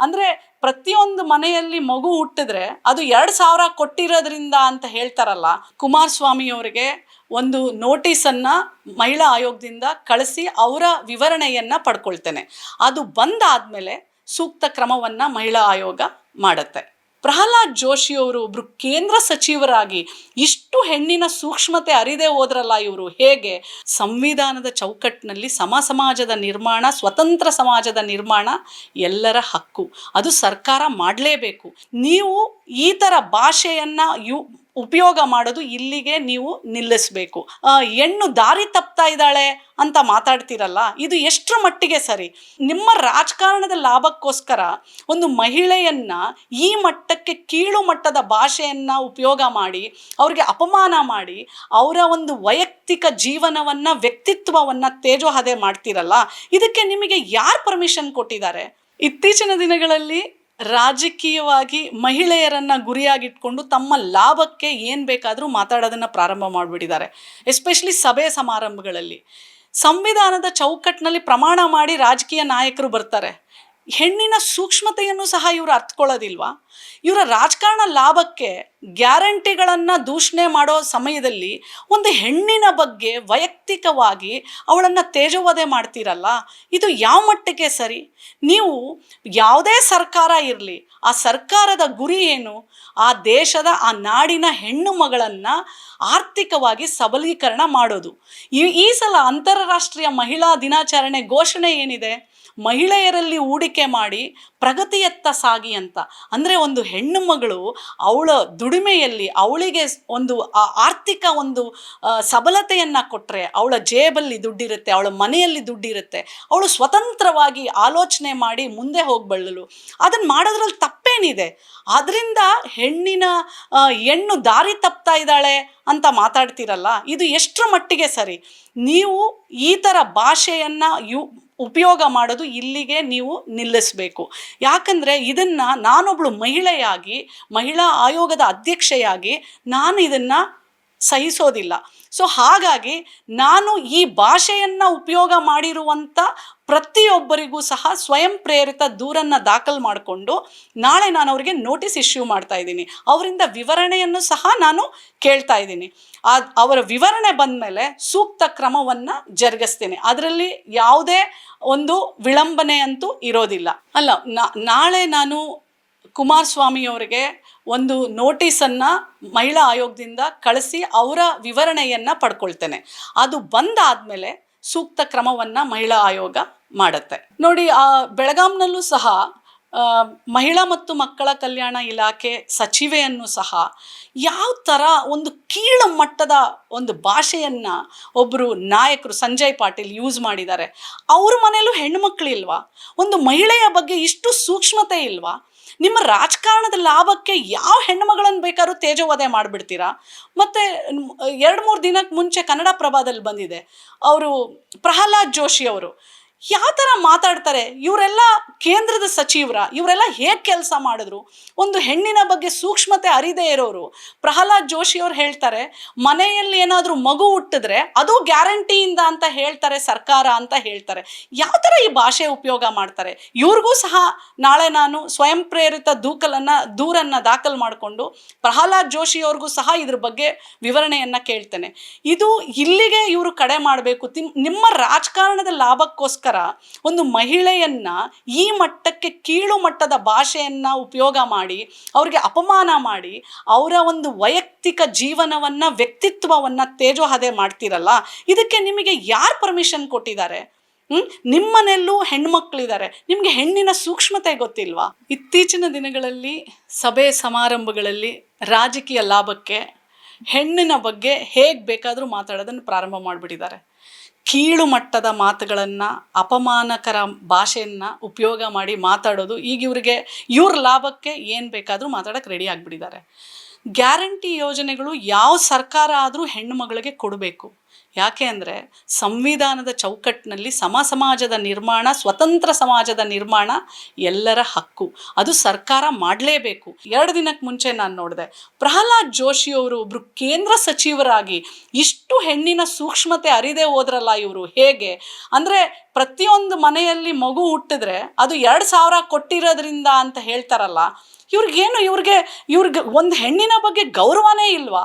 ಅಂದ್ರೆ ಪ್ರತಿಯೊಂದು ಮನೆಯಲ್ಲಿ ಮಗು ಹುಟ್ಟಿದ್ರೆ ಅದು ಎರಡ್ ಸಾವಿರ ಕೊಟ್ಟಿರೋದ್ರಿಂದ ಅಂತ ಹೇಳ್ತಾರಲ್ಲ, ಕುಮಾರಸ್ವಾಮಿಯವರಿಗೆ ಒಂದು ನೋಟಿಸನ್ನು ಮಹಿಳಾ ಆಯೋಗದಿಂದ ಕಳಿಸಿ ಅವರ ವಿವರಣೆಯನ್ನ ಪಡ್ಕೊಳ್ತೇನೆ. ಅದು ಬಂದಾದ್ಮೇಲೆ ಸೂಕ್ತ ಕ್ರಮವನ್ನ ಮಹಿಳಾ ಆಯೋಗ ಮಾಡುತ್ತೆ. ಪ್ರಹ್ಲಾದ್ ಜೋಶಿ ಅವರು ಒಬ್ರು ಕೇಂದ್ರ ಸಚಿವರಾಗಿ ಇಷ್ಟು ಹೆಣ್ಣಿನ ಸೂಕ್ಷ್ಮತೆ ಅರಿದೇ ಹೋದ್ರಲ್ಲ ಇವರು, ಹೇಗೆ? ಸಂವಿಧಾನದ ಚೌಕಟ್ಟಿನಲ್ಲಿ ಸಮ ಸಮಾಜದ ನಿರ್ಮಾಣ, ಸ್ವತಂತ್ರ ಸಮಾಜದ ನಿರ್ಮಾಣ ಎಲ್ಲರ ಹಕ್ಕು. ಅದು ಸರ್ಕಾರ ಮಾಡಲೇಬೇಕು. ನೀವು ಈ ಥರ ಭಾಷೆಯನ್ನು ಯು ಉಪಯೋಗ ಮಾಡೋದು ಇಲ್ಲಿಗೆ ನೀವು ನಿಲ್ಲಿಸಬೇಕು. ಹೆಣ್ಣು ದಾರಿ ತಪ್ತಾ ಇದ್ದಾಳೆ ಅಂತ ಮಾತಾಡ್ತಿರಲ್ಲ, ಇದು ಎಷ್ಟರ ಮಟ್ಟಿಗೆ ಸರಿ? ನಿಮ್ಮ ರಾಜಕಾರಣದ ಲಾಭಕ್ಕೋಸ್ಕರ ಒಂದು ಮಹಿಳೆಯನ್ನು ಈ ಮಟ್ಟಕ್ಕೆ ಕೀಳು ಮಟ್ಟದ ಭಾಷೆಯನ್ನು ಉಪಯೋಗ ಮಾಡಿ, ಅವ್ರಿಗೆ ಅಪಮಾನ ಮಾಡಿ, ಅವರ ಒಂದು ವೈಯಕ್ತಿಕ ಜೀವನವನ್ನು, ವ್ಯಕ್ತಿತ್ವವನ್ನು ತೇಜೋಹದೆ ಮಾಡ್ತಿರಲ್ಲ, ಇದಕ್ಕೆ ನಿಮಗೆ ಯಾರು ಪರ್ಮಿಷನ್ ಕೊಟ್ಟಿದ್ದಾರೆ? ಇತ್ತೀಚಿನ ದಿನಗಳಲ್ಲಿ ರಾಜಕೀಯವಾಗಿ ಮಹಿಳೆಯರನ್ನು ಗುರಿಯಾಗಿಟ್ಕೊಂಡು ತಮ್ಮ ಲಾಭಕ್ಕೆ ಏನು ಬೇಕಾದರೂ ಮಾತಾಡೋದನ್ನ ಪ್ರಾರಂಭ ಮಾಡಿಬಿಟ್ಟಿದ್ದಾರೆ. ಎಸ್ಪೆಷಲಿ ಸಭೆ ಸಮಾರಂಭಗಳಲ್ಲಿ. ಸಂವಿಧಾನದ ಚೌಕಟ್ಟಿನಲ್ಲಿ ಪ್ರಮಾಣ ಮಾಡಿ ರಾಜಕೀಯ ನಾಯಕರು ಬರ್ತಾರೆ. ಹೆಣ್ಣಿನ ಸೂಕ್ಷ್ಮತೆಯನ್ನು ಸಹ ಇವರು ಅರ್ಥಕೊಳ್ಳೋದಿಲ್ವಾ ಇವರ ರಾಜಕಾರಣ ಲಾಭಕ್ಕೆ ಗ್ಯಾರಂಟಿಗಳನ್ನು ದೂಷಣೆ ಮಾಡೋ ಸಮಯದಲ್ಲಿ ಒಂದು ಹೆಣ್ಣಿನ ಬಗ್ಗೆ ವೈಯಕ್ತಿಕವಾಗಿ ಅವಳನ್ನು ತೇಜೋವದೆ ಮಾಡ್ತೀರಲ್ಲ, ಇದು ಯಾವ ಮಟ್ಟಕ್ಕೆ ಸರಿ? ನೀವು ಯಾವುದೇ ಸರ್ಕಾರ ಇರಲಿ, ಆ ಸರ್ಕಾರದ ಗುರಿ ಏನು? ಆ ದೇಶದ, ಆ ನಾಡಿನ ಹೆಣ್ಣು ಮಗಳನ್ನು ಆರ್ಥಿಕವಾಗಿ ಸಬಲೀಕರಣ ಮಾಡೋದು. ಈ ಈ ಸಲ ಅಂತಾರಾಷ್ಟ್ರೀಯ ಮಹಿಳಾ ದಿನಾಚರಣೆ ಘೋಷಣೆ ಏನಿದೆ? ಮಹಿಳೆಯರಲ್ಲಿ ಹೂಡಿಕೆ ಮಾಡಿ ಪ್ರಗತಿಯತ್ತ ಸಾಗಿ ಅಂತ. ಅಂದರೆ ಒಂದು ಹೆಣ್ಣು ಮಗಳು ಅವಳ ದುಡಿಮೆಯಲ್ಲಿ ಅವಳಿಗೆ ಒಂದು ಆರ್ಥಿಕ ಒಂದು ಸಬಲತೆಯನ್ನು ಕೊಟ್ಟರೆ ಅವಳ ಜೇಬಲ್ಲಿ ದುಡ್ಡಿರುತ್ತೆ, ಅವಳ ಮನೆಯಲ್ಲಿ ದುಡ್ಡಿರುತ್ತೆ, ಅವಳು ಸ್ವತಂತ್ರವಾಗಿ ಆಲೋಚನೆ ಮಾಡಿ ಮುಂದೆ ಹೋಗ್ಬಳ್ಳಲು ಅದನ್ನು ಮಾಡೋದ್ರಲ್ಲಿ ತಪ್ಪೇನಿದೆ. ಅದರಿಂದ ಹೆಣ್ಣಿನ ಹೆಣ್ಣು ದಾರಿ ತಪ್ತಾ ಇದ್ದಾಳೆ ಅಂತ ಮಾತಾಡ್ತಿರಲ್ಲ, ಇದು ಎಷ್ಟರ ಮಟ್ಟಿಗೆ ಸರಿ? ನೀವು ಈ ಥರ ಭಾಷೆಯನ್ನು ಯು ಉಪಯೋಗ ಮಾಡೋದು ಇಲ್ಲಿಗೆ ನೀವು ನಿಲ್ಲಿಸಬೇಕು. ಯಾಕಂದರೆ ಇದನ್ನು ನಾನೊಬ್ಬಳು ಮಹಿಳೆಯಾಗಿ ಮಹಿಳಾ ಆಯೋಗದ ಅಧ್ಯಕ್ಷೆಯಾಗಿ ನಾನು ಇದನ್ನು ಸಹಿಸೋದಿಲ್ಲ. ಸೊ ಹಾಗಾಗಿ ನಾನು ಈ ಭಾಷೆಯನ್ನು ಉಪಯೋಗ ಮಾಡಿರುವಂಥ ಪ್ರತಿಯೊಬ್ಬರಿಗೂ ಸಹ ಸ್ವಯಂ ಪ್ರೇರಿತ ದೂರನ್ನು ದಾಖಲು ಮಾಡಿಕೊಂಡು ನಾಳೆ ನಾನು ಅವರಿಗೆ ನೋಟಿಸ್ ಇಶ್ಯೂ ಮಾಡ್ತಾ ಇದ್ದೀನಿ. ಅವರಿಂದ ವಿವರಣೆಯನ್ನು ಸಹ ನಾನು ಕೇಳ್ತಾ ಇದ್ದೀನಿ. ಅವರ ವಿವರಣೆ ಬಂದ ಮೇಲೆ ಸೂಕ್ತ ಕ್ರಮವನ್ನು ಜರುಗಿಸ್ತೀನಿ. ಅದರಲ್ಲಿ ಯಾವುದೇ ಒಂದು ವಿಳಂಬನೆ ಅಂತೂ ಇರೋದಿಲ್ಲ. ಅಲ್ಲ ನಾಳೆ ನಾನು ಕುಮಾರಸ್ವಾಮಿ ಅವರಿಗೆ ಒಂದು ನೋಟಿಸನ್ನು ಮಹಿಳಾ ಆಯೋಗದಿಂದ ಕಳಿಸಿ ಅವರ ವಿವರಣೆಯನ್ನು ಪಡ್ಕೊಳ್ತೇನೆ. ಅದು ಬಂದಾದಮೇಲೆ ಸೂಕ್ತ ಕ್ರಮವನ್ನು ಮಹಿಳಾ ಆಯೋಗ ಮಾಡುತ್ತೆ. ನೋಡಿ, ಆ ಬೆಳಗಾಂನಲ್ಲೂ ಸಹ ಮಹಿಳಾ ಮತ್ತು ಮಕ್ಕಳ ಕಲ್ಯಾಣ ಇಲಾಖೆ ಸಚಿವೆಯನ್ನು ಸಹ ಯಾವ ಥರ ಒಂದು ಕೀಳು ಮಟ್ಟದ ಒಂದು ಭಾಷೆಯನ್ನು ಒಬ್ಬರು ನಾಯಕರು ಸಂಜಯ್ ಪಾಟೀಲ್ ಯೂಸ್ ಮಾಡಿದ್ದಾರೆ. ಅವ್ರ ಮನೆಯಲ್ಲೂ ಹೆಣ್ಣುಮಕ್ಕಳಿಲ್ವಾ ಒಂದು ಮಹಿಳೆಯ ಬಗ್ಗೆ ಇಷ್ಟು ಸೂಕ್ಷ್ಮತೆ ಇಲ್ವಾ? ನಿಮ್ಮ ರಾಜಕಾರಣದ ಲಾಭಕ್ಕೆ ಯಾವ ಹೆಣ್ಣುಮಗಳನ್ನು ಬೇಕಾದ್ರೂ ತೇಜೋವಧೆ ಮಾಡಿಬಿಡ್ತೀರಾ? ಮತ್ತು ಎರಡು ಮೂರು ದಿನಕ್ಕೆ ಮುಂಚೆ ಕನ್ನಡ ಪ್ರಭಾದಲ್ಲಿ ಬಂದಿದೆ. ಅವರು ಪ್ರಹ್ಲಾದ್ ಜೋಶಿ ಅವರು. ಯಾವ ಥರ ಮಾತಾಡ್ತಾರೆ? ಇವರೆಲ್ಲ ಕೇಂದ್ರದ ಸಚಿವರ, ಇವರೆಲ್ಲ ಹೇಗೆ ಕೆಲಸ ಮಾಡಿದ್ರು? ಒಂದು ಹೆಣ್ಣಿನ ಬಗ್ಗೆ ಸೂಕ್ಷ್ಮತೆ ಅರಿದೇ ಇರೋರು. ಪ್ರಹ್ಲಾದ್ ಜೋಶಿ ಅವ್ರು ಹೇಳ್ತಾರೆ, ಮನೆಯಲ್ಲಿ ಏನಾದರೂ ಮಗು ಹುಟ್ಟಿದ್ರೆ ಅದು ಗ್ಯಾರಂಟಿಯಿಂದ ಅಂತ ಹೇಳ್ತಾರೆ, ಸರ್ಕಾರ ಅಂತ ಹೇಳ್ತಾರೆ. ಯಾವ ಥರ ಈ ಭಾಷೆ ಉಪಯೋಗ ಮಾಡ್ತಾರೆ? ಇವ್ರಿಗೂ ಸಹ ನಾಳೆ ನಾನು ಸ್ವಯಂ ಪ್ರೇರಿತ ದೂಕಲನ್ನು, ದೂರನ್ನು ದಾಖಲು ಮಾಡಿಕೊಂಡು ಪ್ರಹ್ಲಾದ್ ಜೋಶಿಯವ್ರಿಗೂ ಸಹ ಇದ್ರ ಬಗ್ಗೆ ವಿವರಣೆಯನ್ನು ಕೇಳ್ತೇನೆ. ಇದು ಇಲ್ಲಿಗೆ ಇವರು ಕಡೆ ಮಾಡಬೇಕು. ನಿಮ್ಮ ರಾಜಕಾರಣದ ಲಾಭಕ್ಕೋಸ್ಕರ ಒಂದು ಮಹಿಳೆಯನ್ನ ಈ ಮಟ್ಟಕ್ಕೆ ಕೀಳು ಮಟ್ಟದ ಭಾಷೆಯನ್ನ ಉಪಯೋಗ ಮಾಡಿ, ಅವರಿಗೆ ಅಪಮಾನ ಮಾಡಿ, ಅವರ ಒಂದು ವೈಯಕ್ತಿಕ ಜೀವನವನ್ನ, ವ್ಯಕ್ತಿತ್ವವನ್ನ ತೇಜೋಹದೆ ಮಾಡ್ತಿರಲ್ಲ, ಇದಕ್ಕೆ ನಿಮಗೆ ಯಾರು ಪರ್ಮಿಷನ್ ಕೊಟ್ಟಿದ್ದಾರೆ? ಹ್ಮ್? ನಿಮ್ಮನೆಲ್ಲೂ ಹೆಣ್ಮಕ್ಳಿದ್ದಾರೆ. ನಿಮಗೆ ಹೆಣ್ಣಿನ ಸೂಕ್ಷ್ಮತೆ ಗೊತ್ತಿಲ್ವಾ? ಇತ್ತೀಚಿನ ದಿನಗಳಲ್ಲಿ, ಸಭೆ ಸಮಾರಂಭಗಳಲ್ಲಿ ರಾಜಕೀಯ ಲಾಭಕ್ಕೆ ಹೆಣ್ಣಿನ ಬಗ್ಗೆ ಹೇಗೆ ಬೇಕಾದರೂ ಮಾತಾಡೋದನ್ನು ಪ್ರಾರಂಭ ಮಾಡಿಬಿಟ್ಟಿದ್ದಾರೆ. ಕೀಳು ಮಟ್ಟದ ಮಾತುಗಳನ್ನು, ಅಪಮಾನಕರ ಭಾಷೆಯನ್ನು ಉಪಯೋಗ ಮಾಡಿ ಮಾತಾಡೋದು, ಈಗ ಇವ್ರಿಗೆ ಇವ್ರ ಲಾಭಕ್ಕೆ ಏನು ಬೇಕಾದರೂ ಮಾತಾಡೋಕ್ಕೆ ರೆಡಿ ಆಗಿಬಿಟ್ಟಿದ್ದಾರೆ. ಗ್ಯಾರಂಟಿ ಯೋಜನೆಗಳು ಯಾವ ಸರ್ಕಾರ ಆದರೂ ಹೆಣ್ಣು ಮಗಳಿಗೆ ಕೊಡಬೇಕು. ಯಾಕೆ ಅಂದರೆ ಸಂವಿಧಾನದ ಚೌಕಟ್ಟಿನಲ್ಲಿ ಸಮ ಸಮಾಜದ ನಿರ್ಮಾಣ, ಸ್ವತಂತ್ರ ಸಮಾಜದ ನಿರ್ಮಾಣ ಎಲ್ಲರ ಹಕ್ಕು. ಅದು ಸರ್ಕಾರ ಮಾಡಲೇಬೇಕು. ಎರಡು ದಿನಕ್ಕೆ ಮುಂಚೆ ನಾನು ನೋಡಿದೆ, ಪ್ರಹ್ಲಾದ್ ಜೋಶಿಯವರು ಒಬ್ಬರು ಕೇಂದ್ರ ಸಚಿವರಾಗಿ ಇಷ್ಟು ಹೆಣ್ಣಿನ ಸೂಕ್ಷ್ಮತೆ ಅರಿದೇ ಹೋದ್ರಲ್ಲ ಇವರು ಹೇಗೆ? ಅಂದರೆ ಪ್ರತಿಯೊಂದು ಮನೆಯಲ್ಲಿ ಮಗು ಹುಟ್ಟಿದ್ರೆ ಅದು ಎರಡು ಸಾವಿರ ಕೊಟ್ಟಿರೋದ್ರಿಂದ ಅಂತ ಹೇಳ್ತಾರಲ್ಲ, ಇವ್ರಿಗೇನು ಇವ್ರಿಗೆ ಇವ್ರಿಗೆ ಒಂದು ಹೆಣ್ಣಿನ ಬಗ್ಗೆ ಗೌರವನೇ ಇಲ್ವಾ?